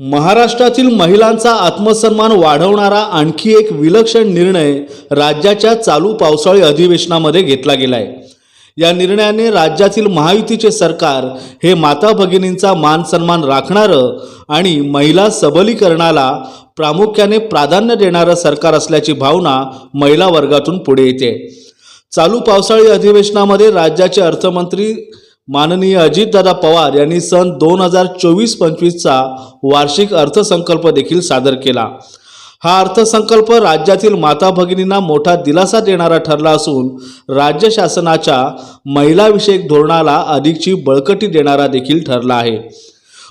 महाराष्ट्रातील महिलांचा आत्मसन्मान वाढवणारा आणखी एक विलक्षण निर्णय राज्याच्या चालू पावसाळी अधिवेशनामध्ये घेतला गेला आहे या निर्णयाने राज्यातील महायुतीचे सरकार हे माता भगिनींचा मान सन्मान राखणारं आणि महिला सबलीकरणाला प्रामुख्याने प्राधान्य देणारं सरकार असल्याची भावना महिला वर्गातून पुढे येते. चालू पावसाळी अधिवेशनामध्ये राज्याचे अर्थमंत्री माननीय अजितदादा पवार यांनी सन दोन हजार चोवीस पंचवीसचा वार्षिक अर्थसंकल्प देखील सादर केला. हा अर्थसंकल्प राज्यातील माता भगिनींना मोठा दिलासा देणारा ठरला असून राज्य शासनाच्या महिलाविषयक धोरणाला अधिकची बळकटी देणारा देखील ठरला आहे.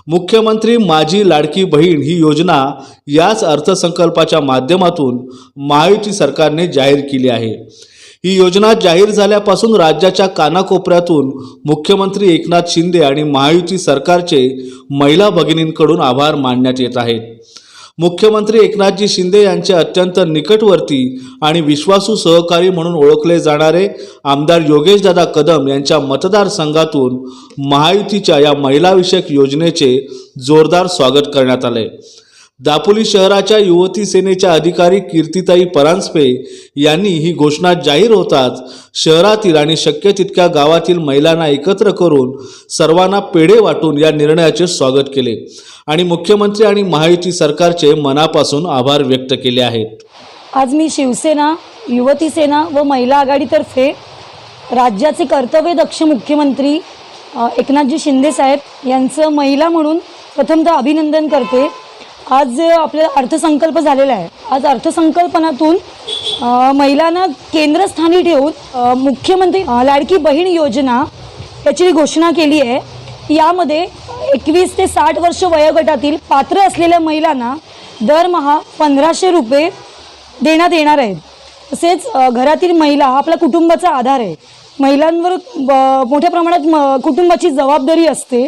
मुख्यमंत्री माझी लाडकी बहीण ही योजना याच अर्थसंकल्पाच्या माध्यमातून महायुती सरकारने जाहीर केली आहे. ही योजना जाहीर झाल्यापासून राज्याच्या कानाकोपऱ्यातून मुख्यमंत्री एकनाथ शिंदे आणि महायुती सरकारचे महिला भगिनींकडून आभार मानण्यात येत आहेत. मुख्यमंत्री एकनाथजी शिंदे यांचे अत्यंत निकटवर्ती आणि विश्वासू सहकारी म्हणून ओळखले जाणारे आमदार योगेशदादा कदम यांच्या मतदारसंघातून महायुतीच्या या महिलाविषयक योजनेचे जोरदार स्वागत करण्यात आले. दापोली शहराच्या युवती सेनेच्या अधिकारी कीर्तिताई परांजपे यांनी ही घोषणा जाहीर होताच शहरातील आणि शक्य तितक्या गावातील महिलांना एकत्र करून सर्वांना पेढे वाटून या निर्णयाचे स्वागत केले. आणि मुख्यमंत्री आणि महायुती सरकारचे मनापासून आभार व्यक्त केले आहेत. आज मी शिवसेना युवती सेना व महिला आघाडीतर्फे राज्याचे कर्तव्य दक्ष मुख्यमंत्री एकनाथजी शिंदे साहेब यांचं महिला म्हणून प्रथमतः अभिनंदन करते. आज आपल्या अर्थसंकल्प झालेला आहे आज अर्थसंकल्पनातून महिलांना केंद्रस्थानी ठेवून मुख्यमंत्री लाडकी बहीण योजना याची घोषणा केली आहे. यामध्ये एकवीस ते साठ वर्ष वयोगटातील पात्र असलेल्या महिलांना दरमहा पंधराशे रुपये देण्यात येणार आहेत. तसेच घरातील महिला हा आपल्या कुटुंबाचा आधार आहे. महिलांवर ब- मोठ्या प्रमाणात म कुटुंबाची जबाबदारी असते.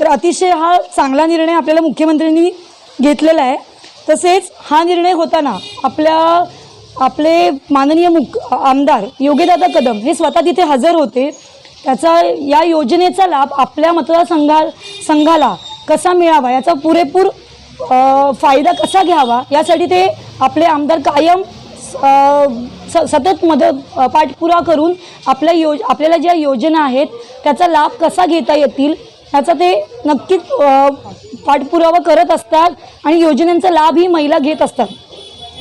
तर अतिशय हा चांगला निर्णय आपल्याला मुख्यमंत्र्यांनी घेतलेला आहे. तसेच हा निर्णय होताना आपल्या आपले माननीय मुख आमदार योगेदादा कदम हे स्वतः तिथे हजर होते. त्याचा या योजनेचा लाभ आपल्या मतदारसंघा संघाला कसा मिळावा याचा पुरेपूर फायदा कसा घ्यावा यासाठी ते आपले आमदार कायम स सतत मदत पाठपुरा करून आपल्या योज आपल्याला ज्या योजना आहेत त्याचा लाभ कसा घेता येतील याचा ते नक्कीच पाठपुरावा करत असतात आणि योजनांचा लाभही महिला घेत असतात.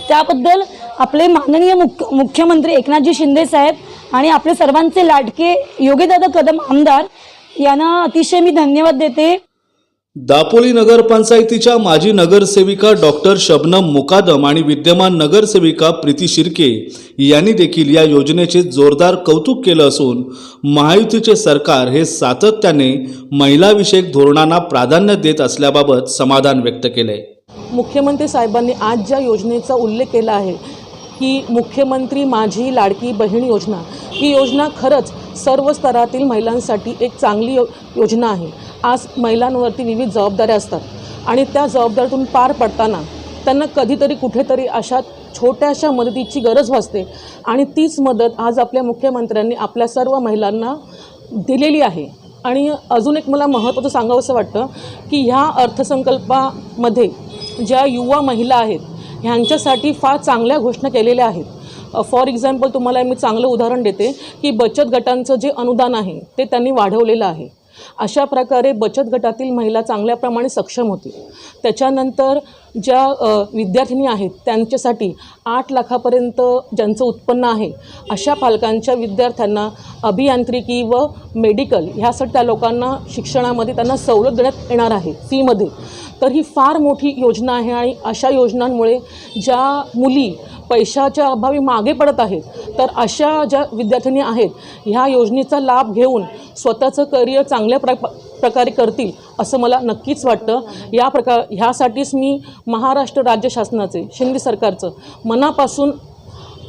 त्याबद्दल आपले माननीय मुख्य मुख्यमंत्री एकनाथजी शिंदे साहेब आणि आपले सर्वांचे लाडके योगेदादा कदम आमदार यांना अतिशय मी धन्यवाद देते. दापोली नगरपंचायतीच्या माजी नगरसेविका डॉक्टर शबनम मुकादम आणि विद्यमान नगरसेविका प्रीती शिर्के यांनी देखील या योजनेचे जोरदार कौतुक केलं असून महायुतीचे सरकार हे सातत्याने महिलाविषयक धोरणांना प्राधान्य देत असल्याबाबत समाधान व्यक्त केले मुख्यमंत्री साहेबांनी आज ज्या योजनेचा उल्लेख केला आहे की मुख्यमंत्री माझी लाडकी बहीण योजना ही योजना खरंच सर्व स्तरातील महिलांसाठी एक चांगली यो योजना आहे. आज महिलांवरती विविध जबाबदाऱ्या असतात आणि त्या जबाबदारीतून पार पडताना त्यांना कधीतरी कुठेतरी अशा छोट्याशा मदतीची गरज भासते आणि तीच मदत आज आपल्या मुख्यमंत्र्यांनी आपल्या सर्व महिलांना दिलेली आहे. आणि अजून एक मला महत्त्वाचं सांगावंसं वाटतं की ह्या अर्थसंकल्पामध्ये ज्या युवा महिला आहेत ह्यांच्यासाठी फार चांगल्या घोषणा केलेल्या आहेत. फॉर एक्झाम्पल तुम्हाला मी चांगलं उदाहरण देते की बचत गटांचं जे अनुदान आहे ते त्यांनी वाढवलेलं आहे. अशा प्रकारे बचत गटातील महिला चांगल्या प्रमाणे सक्षम होतील त्याच्यानंतर ज्या विद्यार्थिनी आहेत त्यांच्यासाठी आठ लाखापर्यंत ज्यांचं उत्पन्न आहे अशा पालकांच्या विद्यार्थ्यांना अभियांत्रिकी व मेडिकल ह्यासाठी त्या लोकांना शिक्षणामध्ये त्यांना सवलत देण्यात येणार आहे फीमध्ये तर ही फार मोठी योजना आहे आणि अशा योजनांमुळे ज्या मुली पैशाच्या अभावी मागे पडत आहेत तर अशा ज्या विद्यार्थिनी आहेत ह्या योजनेचा लाभ घेऊन स्वतःचं करिअर चांगल्या प्र प्रकारे करतील असं मला नक्कीच वाटतं. या प्रकार ह्यासाठीच मी महाराष्ट्र राज्य शासनाचे शिंदे सरकारचं मनापासून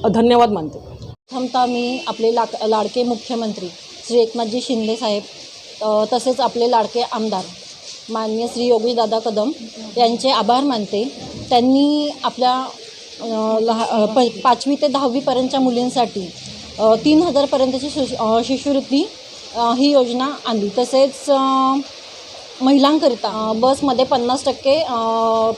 धन्यवाद मानते. प्रथमतः मी आपले लाक लाडके मुख्यमंत्री श्री एकनाथजी शिंदे साहेब तसेच आपले लाडके आमदार माननीय श्री योगीदादा कदम यांचे आभार मानते. त्यांनी आपल्या लहा प पाचवी ते दहावीपर्यंतच्या मुलींसाठी तीन हजारपर्यंतची शिश शिष्यवृत्ती ही योजना आणली. तसेच महिलांकरिता बसमध्ये पन्नास टक्के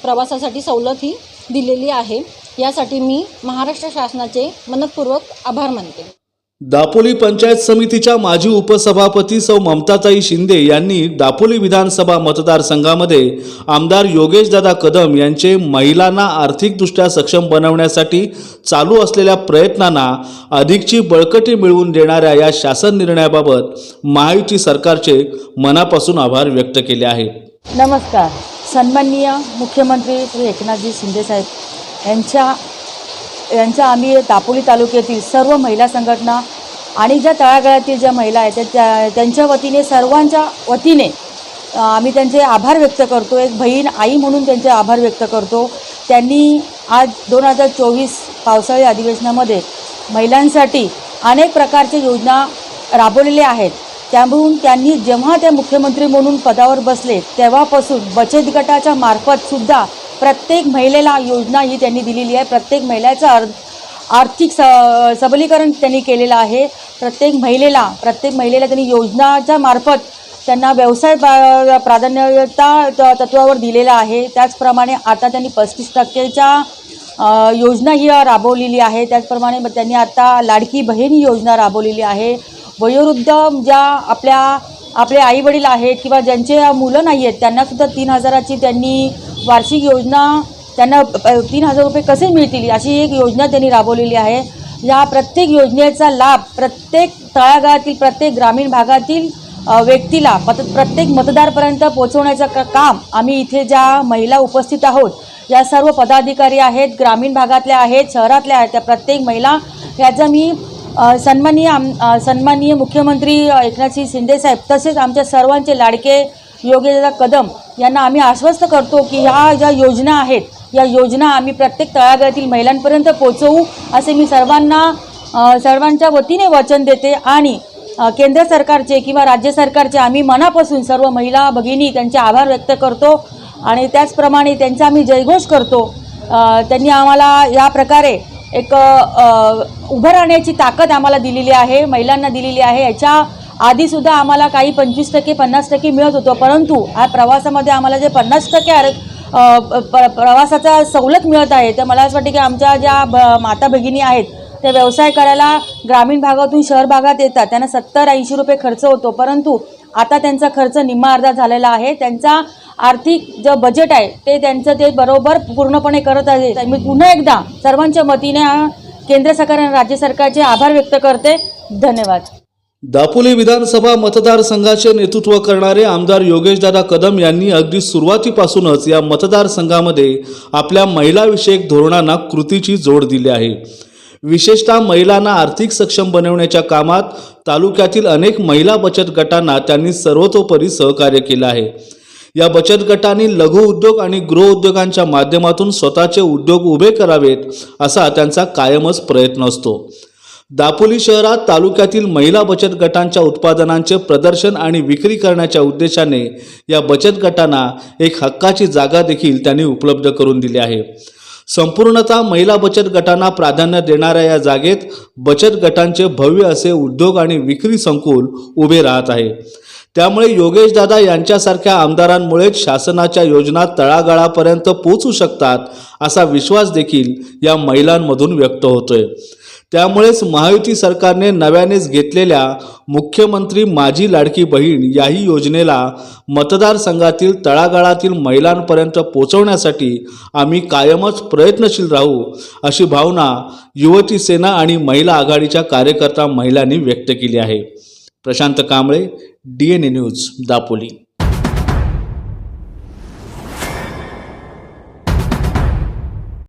प्रवासासाठी सवलत ही दिलेली आहे. यासाठी मी महाराष्ट्र शासनाचे मनपूर्वक आभार मानते. दापोली पंचायत समितीच्या माजी उपसभापती सौ ममताताई शिंदे यांनी दापोली विधानसभा मतदारसंघामध्ये आमदार योगेशदादा कदम यांचे महिलांना आर्थिकदृष्ट्या सक्षम बनवण्यासाठी चालू असलेल्या प्रयत्नांना अधिकची बळकटी मिळवून देणाऱ्या या शासन निर्णयाबाबत महायुती सरकारचे मनापासून आभार व्यक्त केले आहेत नमस्कार. सन्माननीय मुख्यमंत्री श्री एकनाथजी शिंदेसाहेब यांच्या यांच्या आम्ही दापोली तालुक्यातील सर्व महिला संघटना आणि ज्या तळागाळातील ज्या महिला आहेत त्या- त्या त्यांच्या वतीने सर्वांच्या वतीने आम्ही त्यांचे आभार व्यक्त करतो. एक बहीण आई म्हणून त्यांचे आभार व्यक्त करतो. त्यांनी आज दोन हजार चोवीस पावसाळी अधिवेशनामध्ये महिलांसाठी अनेक प्रकारच्या योजना राबवलेल्या आहेत. त्यामुळं त्यांनी जेव्हा त्या मुख्यमंत्री म्हणून पदावर बसले तेव्हापासून बचत गटाच्या मार्फतसुद्धा प्रत्येक महिलेला योजना ही त्यांनी दिलेली आहे. प्रत्येक महिलेचं अर् आर्थिक स सबलीकरण त्यांनी केलेलं आहे. प्रत्येक महिलेला प्रत्येक महिलेला त्यांनी योजनाच्या मार्फत त्यांना व्यवसाय प्रा प्राधान्यता त- तत्वावर दिलेला आहे. त्याचप्रमाणे आता त्यांनी पस्तीस टक्केच्या योजना ही राबवलेली आहे. त्याचप्रमाणे मग त्यांनी आता लाडकी बहीण ही योजना राबवलेली आहे. वयोवृद्ध ज्या आपल्या आपले आईवडील आहेत किंवा ज्यांचे मुलं नाही आहेत त्यांनासुद्धा तीन हजाराची त्यांनी वार्षिक योजना त्यांना तीन हजार रुपये कसे मिळतील अशी एक योजना त्यांनी राबवलेली आहे. या प्रत्येक योजनेचा लाभ प्रत्येक तळागाळातील प्रत्येक ग्रामीण भागातील व्यक्तीला पत प्रत्येक मतदारपर्यंत पोहोचवण्याचं काम आम्ही इथे ज्या महिला उपस्थित आहोत या सर्व पदाधिकारी आहेत ग्रामीण भागातल्या आहेत शहरातल्या आहेत त्या प्रत्येक महिला याचा मी सन्माननीय आम सन्माननीय मुख्यमंत्री एकनाथ एकनाथजी शिंदेसाहेब तसेच आमच्या सर्वांचे लाडके योगेदा कदम यांना आम्ही आश्वस्त करतो की ह्या ज्या योजना आहेत या योजना आम्ही प्रत्येक तळागाळातील महिलांपर्यंत पोचवू असे मी सर्वांना सर्वांच्या वतीने वचन देते आणि केंद्र सरकारचे किंवा राज्य सरकारचे आम्ही मनापासून सर्व महिला भगिनी त्यांचे आभार व्यक्त करतो आणि त्याचप्रमाणे त्यांचा आम्ही जयघोष करतो. त्यांनी आम्हाला या प्रकारे एक उभं राहण्याची ताकद आम्हाला दिलेली आहे महिलांना दिलेली आहे. याच्या आधीसुद्धा आम्हाला काही पंचवीस टक्के पन्नास टक्के मिळत होतं परंतु हा प्रवासामध्ये आम्हाला जे पन्नास टक्के आर प- प्रवासाचा सवलत मिळत आहे तर मला असं वाटतं की आमच्या ज्या ब माता भगिनी आहेत ते व्यवसाय करायला ग्रामीण भागातून शहर भागात येतात त्यांना सत्तर ऐंशी रुपये खर्च होतो परंतु आता त्यांचा खर्च निम्मा अर्धा झालेला आहे त्यांचा आर्थिक जे बजेट आहे ते त्यांचं ते बरोबर पूर्णपणे करत आहे. मी पुन्हा एकदा सर्वांच्या मतीने केंद्र सरकार आणि राज्य सरकारचे आभार व्यक्त करते. धन्यवाद. दापोली विधानसभा मतदारसंघाचे नेतृत्व करणारे आमदार योगेशदादा कदम यांनी अगदी सुरुवातीपासूनच या मतदारसंघामध्ये आपल्या महिलाविषयक धोरणांना कृतीची जोड दिली आहे. विशेषतः महिलांना आर्थिक सक्षम बनवण्याच्या कामात तालुक्यातील अनेक महिला बचत गटांना त्यांनी सर्वतोपरी सहकार्य केलं आहे. या बचत गटांनी लघु उद्योग आणि गृहउद्योगांच्या माध्यमातून स्वतःचे उद्योग उभे करावेत असा त्यांचा कायमच प्रयत्न असतो. दापोली शहरात तालुक्यातील महिला बचत गटांच्या उत्पादनांचे प्रदर्शन आणि विक्री करण्याच्या उद्देशाने या बचत गटांना एक हक्काची जागा देखील त्यांनी उपलब्ध करून दिली आहे. संपूर्णतः महिला बचत गटांना प्राधान्य देणाऱ्या या जागेत बचत गटांचे भव्य असे उद्योग आणि विक्री संकुल उभे राहत आहे. त्यामुळे योगेशदादा यांच्यासारख्या आमदारांमुळेच शासनाच्या योजना तळागाळापर्यंत पोहोचू शकतात असा विश्वास देखील या महिलांमधून व्यक्त होतोय. त्यामुळेच महायुती सरकारने नव्यानेच घेतलेल्या मुख्यमंत्री माझी लाडकी बहीण याही योजनेला मतदारसंघातील तळागाळातील महिलांपर्यंत पोचवण्यासाठी आम्ही कायमच प्रयत्नशील राहू अशी भावना युवती सेना आणि महिला आघाडीच्या कार्यकर्ता महिलांनी व्यक्त केली आहे. Prashant Kamble D N A news Dapoli.